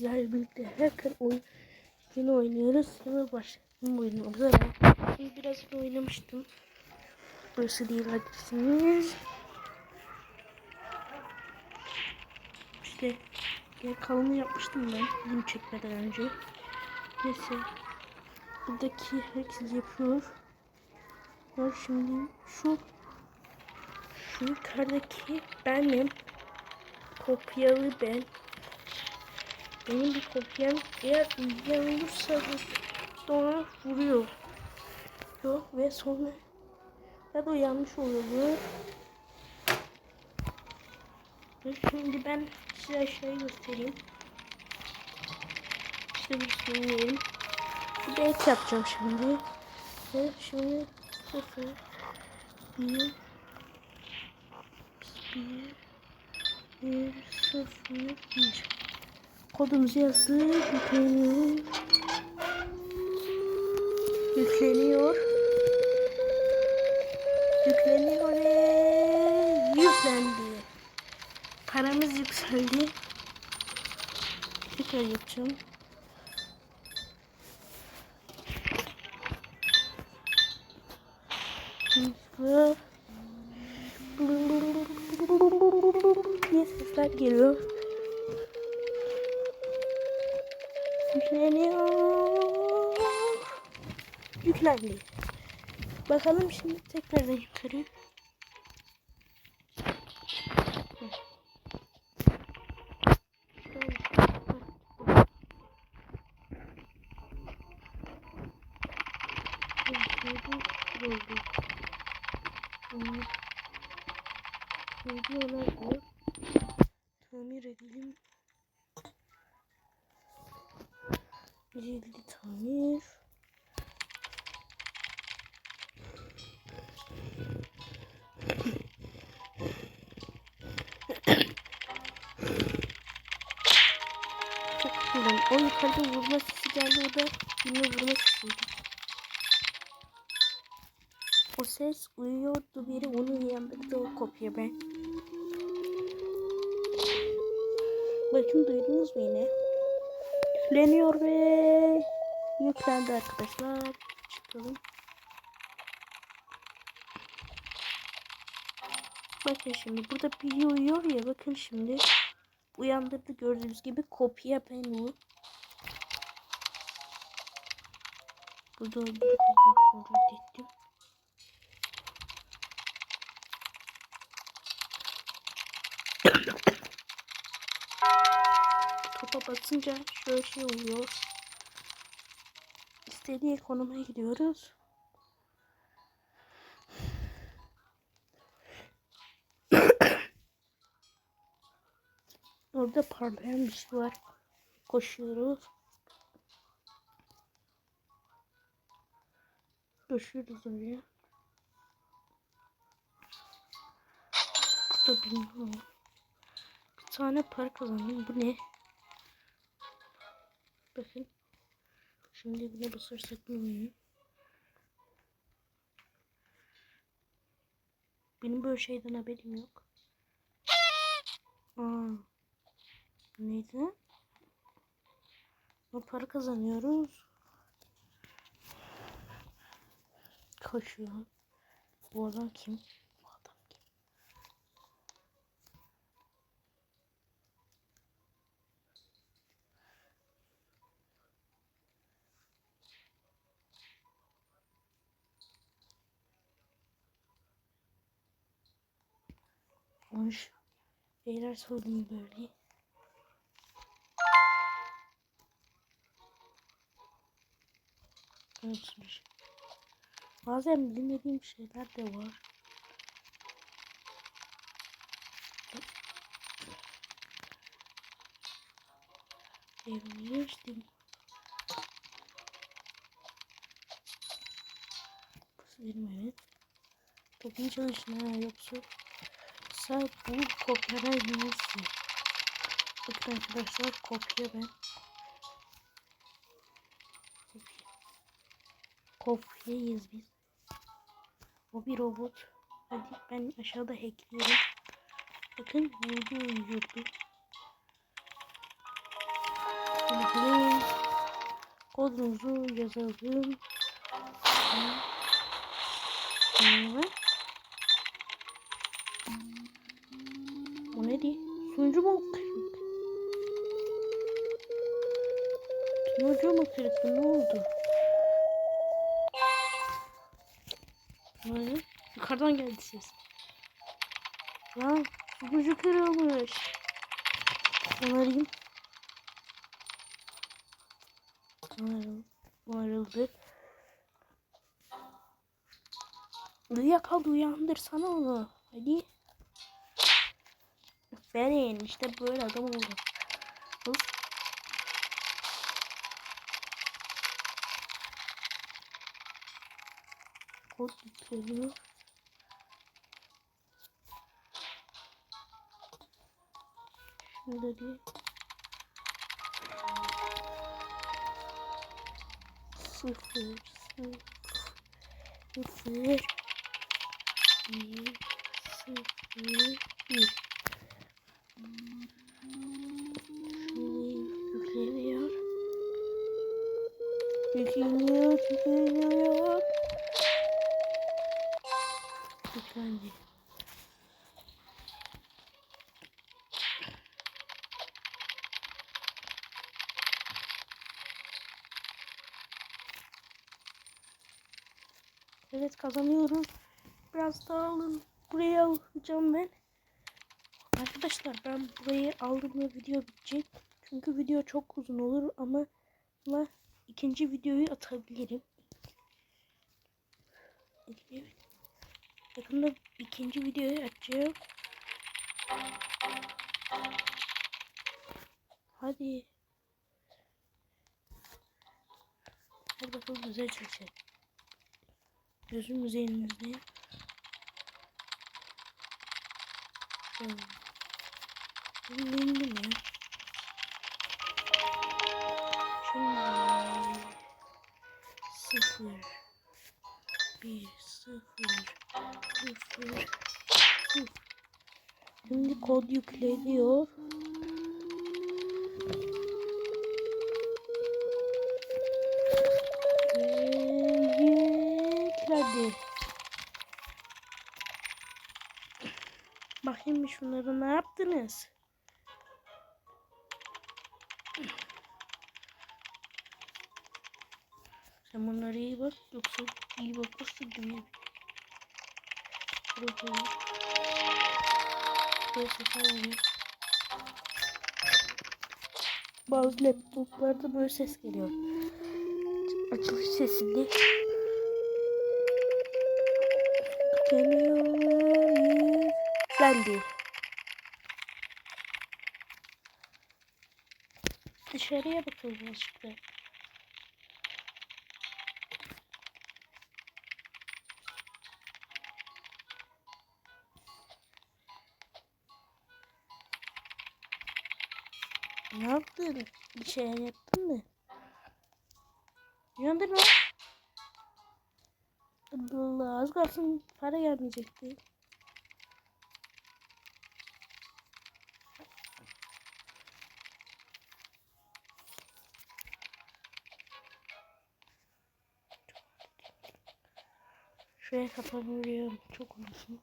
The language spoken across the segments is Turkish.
sizlerle birlikte hacker oyunu oynuyoruz. Hemen başlayalım oyunumuza. Şimdi biraz oynamıştım. Burası değil adresimiz. İşte ya kalını yapmıştım ben bunu çekmeden önce. Neyse. Buradaki herkes yapıyor. Var şimdi şu şu yukarıdaki benim kopyalı ben. Benim bir kopyam eğer uyuyan olursa sonra vuruyor. Yok ve sonra ya da yanlış oluyor. Ve şimdi ben size aşağıya göstereyim. İşte bir söyleyelim. Bir de ek yapacağım şimdi. Ve şimdi sıfır bir bir bir sıfır bir kodumuzu yazdık yükleniyor. Yükleniyor yükleniyor ve yüklendi. Paramız yükseldi. Tekrar yapacağım. Diye sesler geliyor. Yükleniyor. Yüklendi. Bakalım şimdi tekrardan yukarı. Tamir edelim. Cildi tamir. Güzel. O yukarıda vurma sesi geldi. O da yine vurma sesiydi. O ses uyuyordu biri onu uyandırdı o kopya ben. Bakın duydunuz mu yine? Yükleniyor ve yüklendi arkadaşlar. Çıkalım. Bakın şimdi burada biri uyuyor ya bakın şimdi. Uyandırdı gördüğünüz gibi kopya ben bu. Burada bir basınca şöyle şey oluyor. İstediği konuma gidiyoruz. Orada parlayan bir şey var. Koşuyoruz. Koşuyoruz oraya. Burada bilmiyorum. Bir tane para kazandım. Bu ne? Bakın. Şimdi buna basarsak ne oluyor? Benim böyle şeyden haberim yok. Aa. Neydi? O para kazanıyoruz. Koşuyor. Bu adam kim? Konuş. Beyler söyleyeyim böyle. Evet, Bazen bilmediğim şeyler de var. Evimi geçtim. Burası benim evet. Kapıyı çalışın yoksa Sen bu kopyalar bilirsin. Bakın arkadaşlar kopya ben. Kopya. Kopyayız biz. O bir robot. Hadi ben aşağıda hackliyorum. Bakın vurdu vurdu. Bakalım. Kodumuzu yazalım. Evet. Sunucu mu kırık? Bu Ne oldu? Ne? Yukarıdan geldi ses. Lan sunucu kırılmış. Onarayım. Onarıldı. Onarıldı. Uyuyakaldı uyandır sana onu. Hadi. Aferin işte böyle adam. Hız. Kod yükleniyor. Şunu da Sıfır, sıfır, sıfır, bir, sıfır, bir. Yükleniyor, yükleniyor. Yüklendi. Evet kazanıyoruz. Biraz daha alın. Buraya alacağım ben. Arkadaşlar ben burayı aldım ve video bitecek. Çünkü video çok uzun olur ama ikinci videoyu atabilirim. Yakında ikinci videoyu açacağım. Hadi. Hadi bakalım güzel çekecek. Gözüm üzerinizde. Şöyle. Dinlendi Kod yükleniyor. Ve Yüklendi. Bakayım şunları ne yaptınız? Sen bunlara iyi bak yoksa iyi bakmışsın gibi. Şuraya koyayım. Sefer veriyor. Bazı laptoplarda böyle ses geliyor. Açılış sesinde. Geliyor. Yüklendi. Dışarıya bakalım azıcık Ne yaptın? Bir şey yaptın mı? Uyandır lan. Allah az kalsın para gelmeyecekti. Şuraya kapanıyorum. Çok uzun.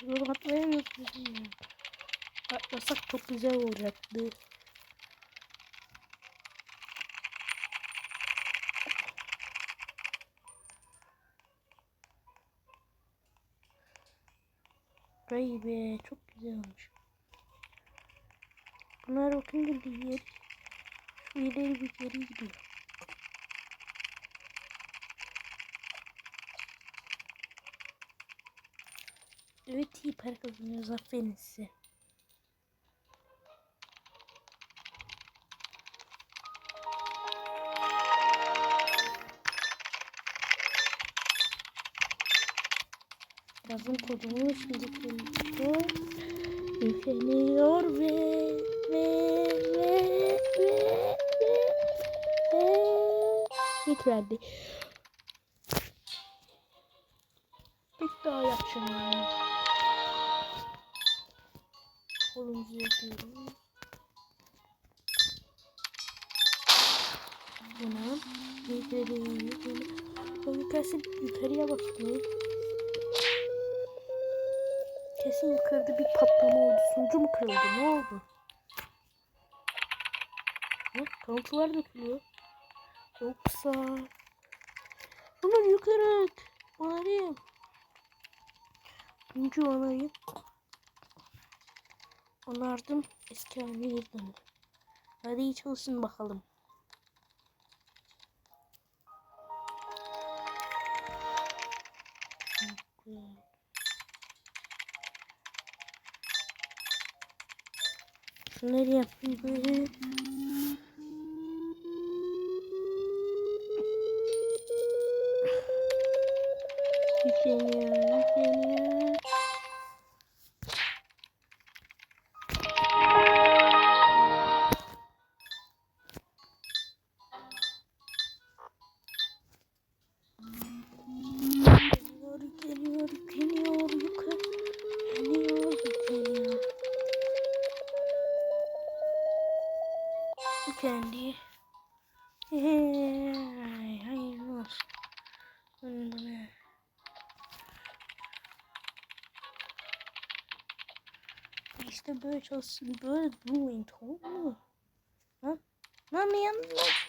Şuradan atlayamıyorsunuz ya. Atlasak çok güzel olacaktı. Vay be çok güzel olmuş. Bunlar bakınca bir yer. Şu ileri bir geri gidiyor. Evet iyi para kazanıyoruz aferin size. Yazım kodumu şimdi koyuyor. Yükleniyor ve ve ve ve ve ve yüklendi. Bir daha yapacağım. Kesin yukarıda bir patlama oldu. Sunucu mu kırıldı? Ne oldu? Ha, kalıntılar dökülüyor. Yoksa... Bunlar yukarı. Onarayım. Sunucu onarayım. Onardım. Eski haline geri döndü. Hadi iyi çalışın bakalım. Şunları yapayım. Çalışsın. Böyle durmayın tamam mı? Ha? Lan uyandır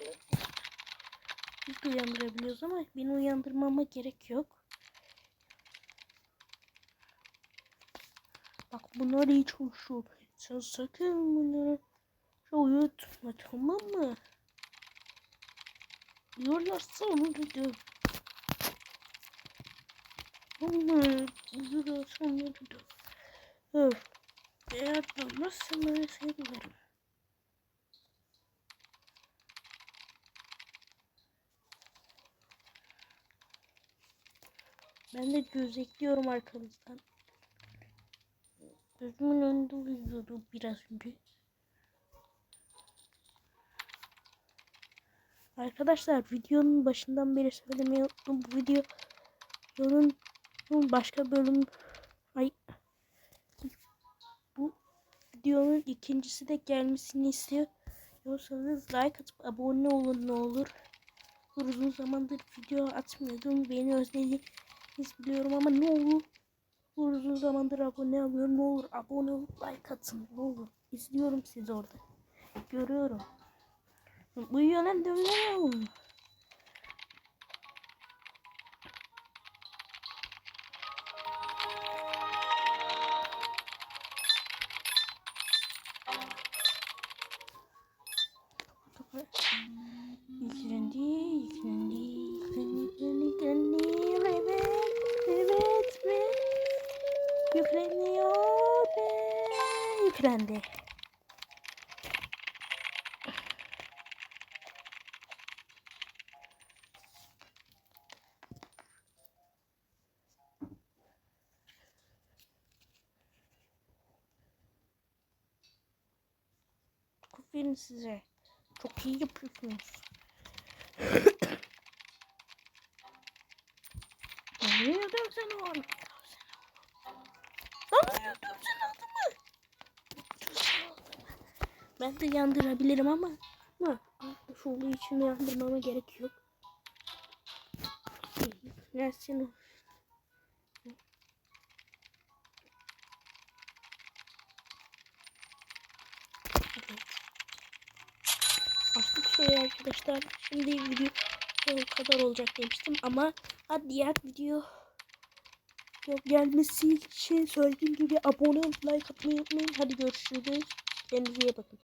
Biz de uyandırabiliyoruz ama beni uyandırmama gerek yok. Bak bunlar iyi çalışıyor. Sen sakın bunları uyutma tamam mı? Diyorlarsa onu dedim. Onlar diyorlarsa onu dedim. Öf. Eğer durmazsa ben seni döverim. Ben de gözetliyorum arkanızdan. Gözümün önünde uyuyordu biraz önce. Arkadaşlar videonun başından beri söylemeyi unuttum. Bu videonun başka bölüm ay bu videonun ikincisi de gelmesini istiyorsanız like atıp abone olun ne olur. Uzun zamandır video atmıyordum. Beni özlediğiniz biliyorum ama ne olur. Uzun zamandır abone olmuyorum. Ne olur abone olup like atın. Ne olur. İzliyorum sizi orada. Görüyorum. Uyuyorlar dövüyorum. Yüklendi, yüklendi. Aferin size. Çok iyi yapıyorsunuz. Ne yapıyorum sen oğlum? Ben de yandırabilirim ama ama şu olduğu için yandırmama gerek yok. Evet. Açtık şöyle arkadaşlar. Şimdi video bu kadar olacak demiştim ama hadi diğer video gelmesi için söylediğim gibi abone like atmayı unutmayın. Hadi görüşürüz. Kendinize iyi bakın.